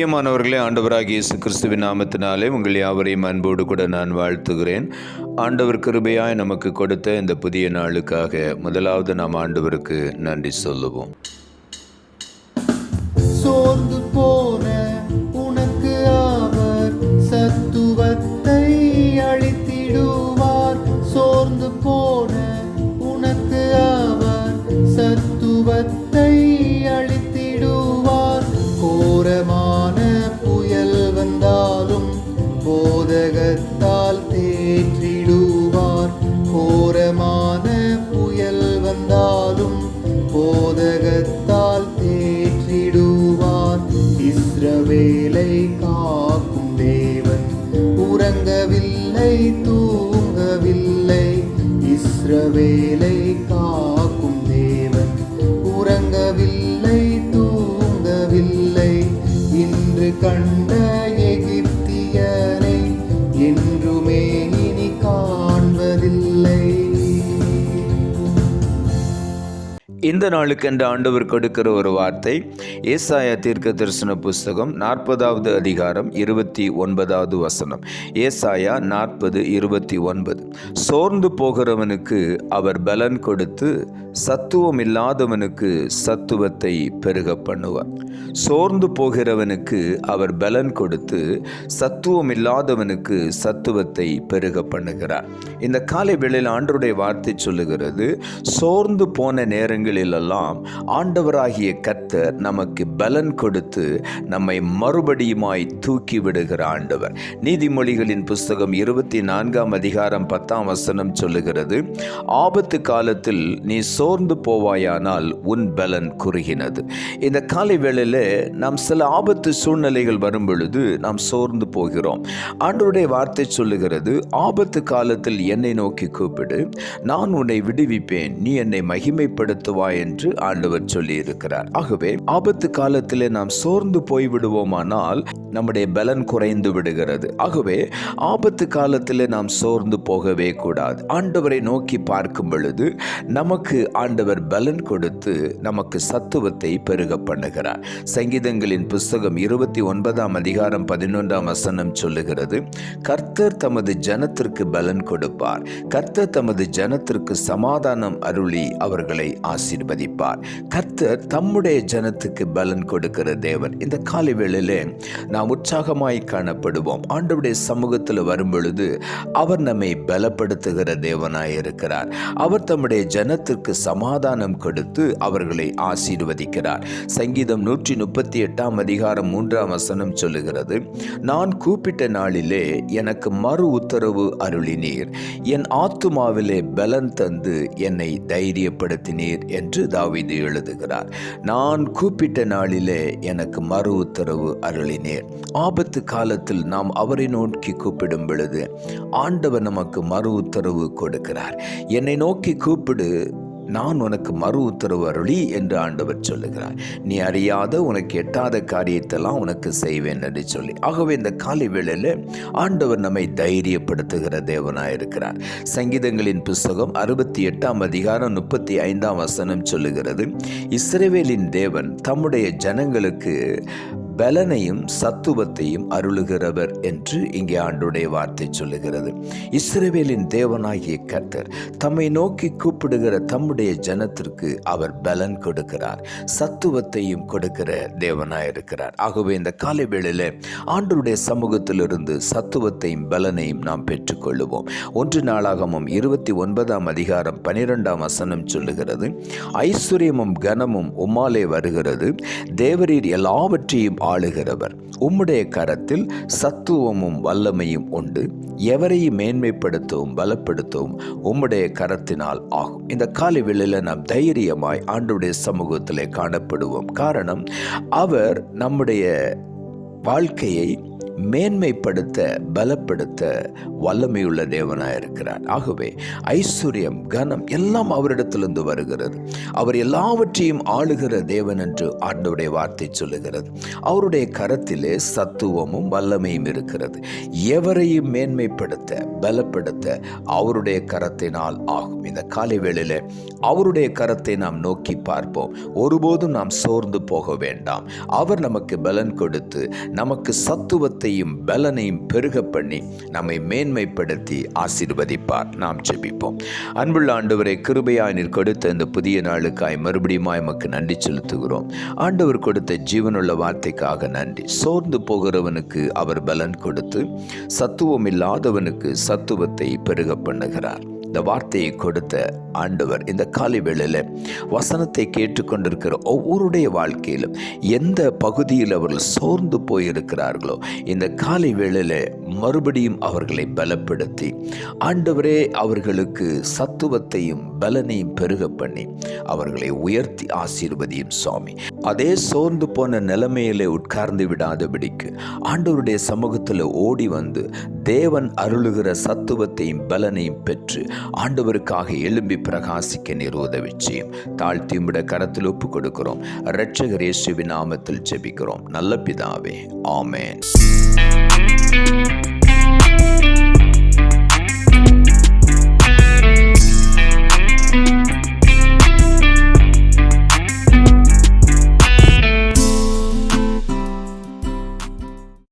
பிரியமானவர்களே ஆண்டவராகிய இயேசு கிறிஸ்துவின் நாமத்தினாலே உங்கள் யாவரையும் அன்போடு கூட நான் வாழ்த்துகிறேன். ஆண்டவர் கிருபையாய் நமக்கு கொடுத்த இந்த புதிய நாளுக்காக முதலாவது நாம் ஆண்டவருக்கு நன்றி சொல்லுவோம். சோர்ந்து போன உனக்கு அவர் சத்துவத்தை அழித்திடுவார் சோர்ந்து போன உனக்கு அவர் சத்துவத்தை தூங்கவில்லை இஸ்ரவேலை கா இந்த நாளுக்கென்று ஆண்டவர் கொடுக்கிற ஒரு வார்த்தை ஏசாயா தீர்க்க தரிசன புஸ்தகம் நாற்பதாவது அதிகாரம் இருபத்தி ஒன்பதாவது வசனம். ஏசாயா நாற்பது இருபத்தி ஒன்பது. சோர்ந்து போகிறவனுக்கு அவர் பலன் கொடுத்து சத்துவம் இல்லாதவனுக்கு சத்துவத்தை பெருக பண்ணுவார். சோர்ந்து போகிறவனுக்கு அவர் பலன் கொடுத்து சத்துவம் இல்லாதவனுக்கு சத்துவத்தை பெருக பண்ணுகிறார். இந்த காலை வேளையில் ஆண்டருடைய வார்த்தை சொல்லுகிறது சோர்ந்து போன நேரங்களில் நாட்களிலெல்லாம் ஆண்டவராகிய கர்த்தர் நமக்கு பலன் கொடுத்து நம்மை மறுபடியுமாய் தூக்கி விடுகிற ஆண்டவர். நீதிமொழிகளின் புஸ்தகம் இருபத்தி நான்காம் அதிகாரம் பத்தாம் வசனம் சொல்லுகிறது ஆபத்து காலத்தில் நீ சோர்ந்து போவாயானால் உன் பலன் குறுகினது. இந்த காலை வேளையில் நாம் சில ஆபத்து சூழ்நிலைகள் வரும் பொழுது நாம் சோர்ந்து போகிறோம். ஆண்டவருடைய வார்த்தை சொல்லுகிறது ஆபத்து காலத்தில் என்னை நோக்கி கூப்பிடு நான் உன்னை விடுவிப்பேன் நீ என்னை மகிமைப்படுத்துவாய் என்று ஆண்டவர் சொல்லியிருக்கிறார். ஆகவே ஆபத்து காலத்திலே நாம் சோர்ந்து போய்விடுவோமானால் நம்முடைய பலன் குறைந்து விடுகிறது. ஆகவே ஆபத்து காலத்தில் நாம் சோர்ந்து போகவே கூடாது. ஆண்டவரை நோக்கி பார்க்கும் பொழுது நமக்கு ஆண்டவர் பலன் கொடுத்து நமக்கு சத்துவத்தை பெருக பண்ணுகிறார். சங்கீதங்களின் புஸ்தகம் இருபத்தி ஒன்பதாம் அதிகாரம் பதினொன்றாம் வசனம் சொல்லுகிறது கர்த்தர் தமது ஜனத்திற்கு பலன் கொடுப்பார். கர்த்தர் தமது ஜனத்திற்கு சமாதானம் அருளி அவர்களை ஆசீர்வதிப்பார். கர்த்தர் தம்முடைய ஜனத்துக்கு பலன் கொடுக்கிற தேவன். இந்த காலை வேளையிலே நாம் உற்சாகமாய் காணப்படுவோம். ஆண்டவருடைய சமூகத்தில் வரும் பொழுது அவர் நம்மை பலப்படுத்துகிற தேவனாய் இருக்கிறார். அவர் தம்முடைய ஜனத்திற்கு சமாதானம் கொடுத்து அவர்களை ஆசீர்வதிக்கிறார். சங்கீதம் நூற்றி முப்பத்தி எட்டாம் அதிகாரம் மூன்றாம் வசனம் சொல்லுகிறது நான் கூப்பிட்ட நாளிலே எனக்கு மறு உத்தரவு அருளினீர். என் ஆத்துமாவிலே பலன் தந்து என்னை தைரியப்படுத்தினீர் என்று தாவிது எழுதுகிறார். நான் கூப்பிட்ட நாளிலே எனக்கு மறு உத்தரவு அருளினீர். ஆபத்து காலத்தில் நாம் அவரை நோக்கி கூப்பிடும் பொழுது ஆண்டவர் நமக்கு மறு உத்தரவு கொடுக்கிறார். என்னை நோக்கி கூப்பிடு நான் உனக்கு மறு உத்தரவு அருளி என்று ஆண்டவர் சொல்லுகிறார். நீ அறியாத உனக்கு எட்டாத காரியத்தெல்லாம் உனக்கு செய்வேன் என்று சொல்லி. ஆகவே இந்த காலை வேளையில் ஆண்டவர் நம்மை தைரியப்படுத்துகிற தேவனாக இருக்கிறார். சங்கீதங்களின் புஸ்தகம் அறுபத்தி எட்டாம் அதிகாரம் முப்பத்தி ஐந்தாம் வசனம் சொல்லுகிறது இஸ்ரேவேலின் தேவன் தம்முடைய ஜனங்களுக்கு பலனையும் சத்துவத்தையும் அருளுகிறவர் என்று இங்கே ஆண்டுடைய வார்த்தை சொல்லுகிறது. இஸ்ரேவேலின் தேவனாகிய கர்த்தர் தம்மை நோக்கி கூப்பிடுகிற தம்முடைய ஜனத்திற்கு அவர் பலன் கொடுக்கிறார். சத்துவத்தையும் கொடுக்கிற தேவனாயிருக்கிறார். ஆகவே இந்த காலை வேளையில் ஆண்டருடைய சமூகத்திலிருந்து சத்துவத்தையும் பலனையும் நாம் பெற்றுக்கொள்ளுவோம். ஒன்று நாளாகமும் இருபத்தி ஒன்பதாம் அதிகாரம் பனிரெண்டாம் வசனம் சொல்லுகிறது. ஐஸ்வர்யமும் கனமும் உம்மாலே வருகிறது. தேவரீர் எல்லாவற்றையும் ஆளுகிறவர். உம்முடைய கரத்தில் சத்துவமும் வல்லமையும் உண்டு. எவரையும் மேன்மைப்படுத்தவும் பலப்படுத்தவும் உம்முடைய கரத்தினால் ஆகும். இந்த காலை வேளையில் நாம் தைரியமாய் ஆண்டுடைய சமூகத்திலே காணப்படுவோம். காரணம் அவர் நம்முடைய வாழ்க்கையை மேன்மைப்படுத்த பலப்படுத்த வல்லமையுள்ள தேவனாக இருக்கிறார் ஆகவே ஐஸ்வர்யம் கனம் எல்லாம் அவரிடத்திலிருந்து வருகிறது. அவர் எல்லாவற்றையும் ஆளுகிற தேவன் என்று ஆண்டவுடைய வார்த்தை சொல்லுகிறது. அவருடைய கரத்திலே சத்துவமும் வல்லமையும் இருக்கிறது. எவரையும் மேன்மைப்படுத்த பலப்படுத்த அவருடைய கரத்தினால் ஆகும். இந்த காலை வேளையில் அவருடைய கரத்தை நாம் நோக்கி பார்ப்போம். ஒருபோதும் நாம் சோர்ந்து போக வேண்டாம். அவர் நமக்கு பலன் கொடுத்து நமக்கு சத்துவத்தை சத்துவத்தையும் பலனையும் பெருக பண்ணி நம்மை மேன்மைப்படுத்தி ஆசீர்வதிப்பார். நாம் செபிப்போம் அன்புள்ள ஆண்டவரை கிருபையாய் நீர் கொடுத்த இந்த புதிய நாளுக்காய் மறுபடியும் எமக்கு நன்றி செலுத்துகிறோம். ஆண்டவர் கொடுத்த ஜீவனுள்ள வார்த்தைக்காக நன்றி. சோர்ந்து போகிறவனுக்கு அவர் பலன் கொடுத்து சத்துவம் இல்லாதவனுக்கு சத்துவத்தை பெருக பண்ணுகிறார். இந்த வார்த்தையை கொடுத்த ஆண்டவர் இந்த காலை வேளையில் வசனத்தை கேட்டுக்கொண்டிருக்கிற ஒவ்வொருடைய வாழ்க்கையிலும் எந்த பகுதியில் அவர்கள் சோர்ந்து போயிருக்கிறார்களோ இந்த காலை வேளையில் மறுபடியும் அவர்களை பலப்படுத்தி ஆண்டவரே அவர்களுக்கு சத்துவத்தையும் பலனையும் பெருக பண்ணி அவர்களை உயர்த்தி ஆசீர்வதியும் சுவாமி. அதே சோர்ந்து போன நிலைமையிலே உட்கார்ந்து விடாதபடிக்கு ஆண்டவருடைய சமூகத்தில் ஓடி வந்து தேவன் அருளுகிற சத்துவத்தையும் பலனையும் பெற்று ஆண்டவருக்காக எழும்பி பிரகாசிக்க நீர் உதவி செய்யும் விட கரத்தில் ஒப்பு கொடுக்கிறோம். இரட்சகர் இயேசுவின் நாமத்தில் ஜெபிக்கிறோம். நல்ல பிதாவே. ஆமேன்.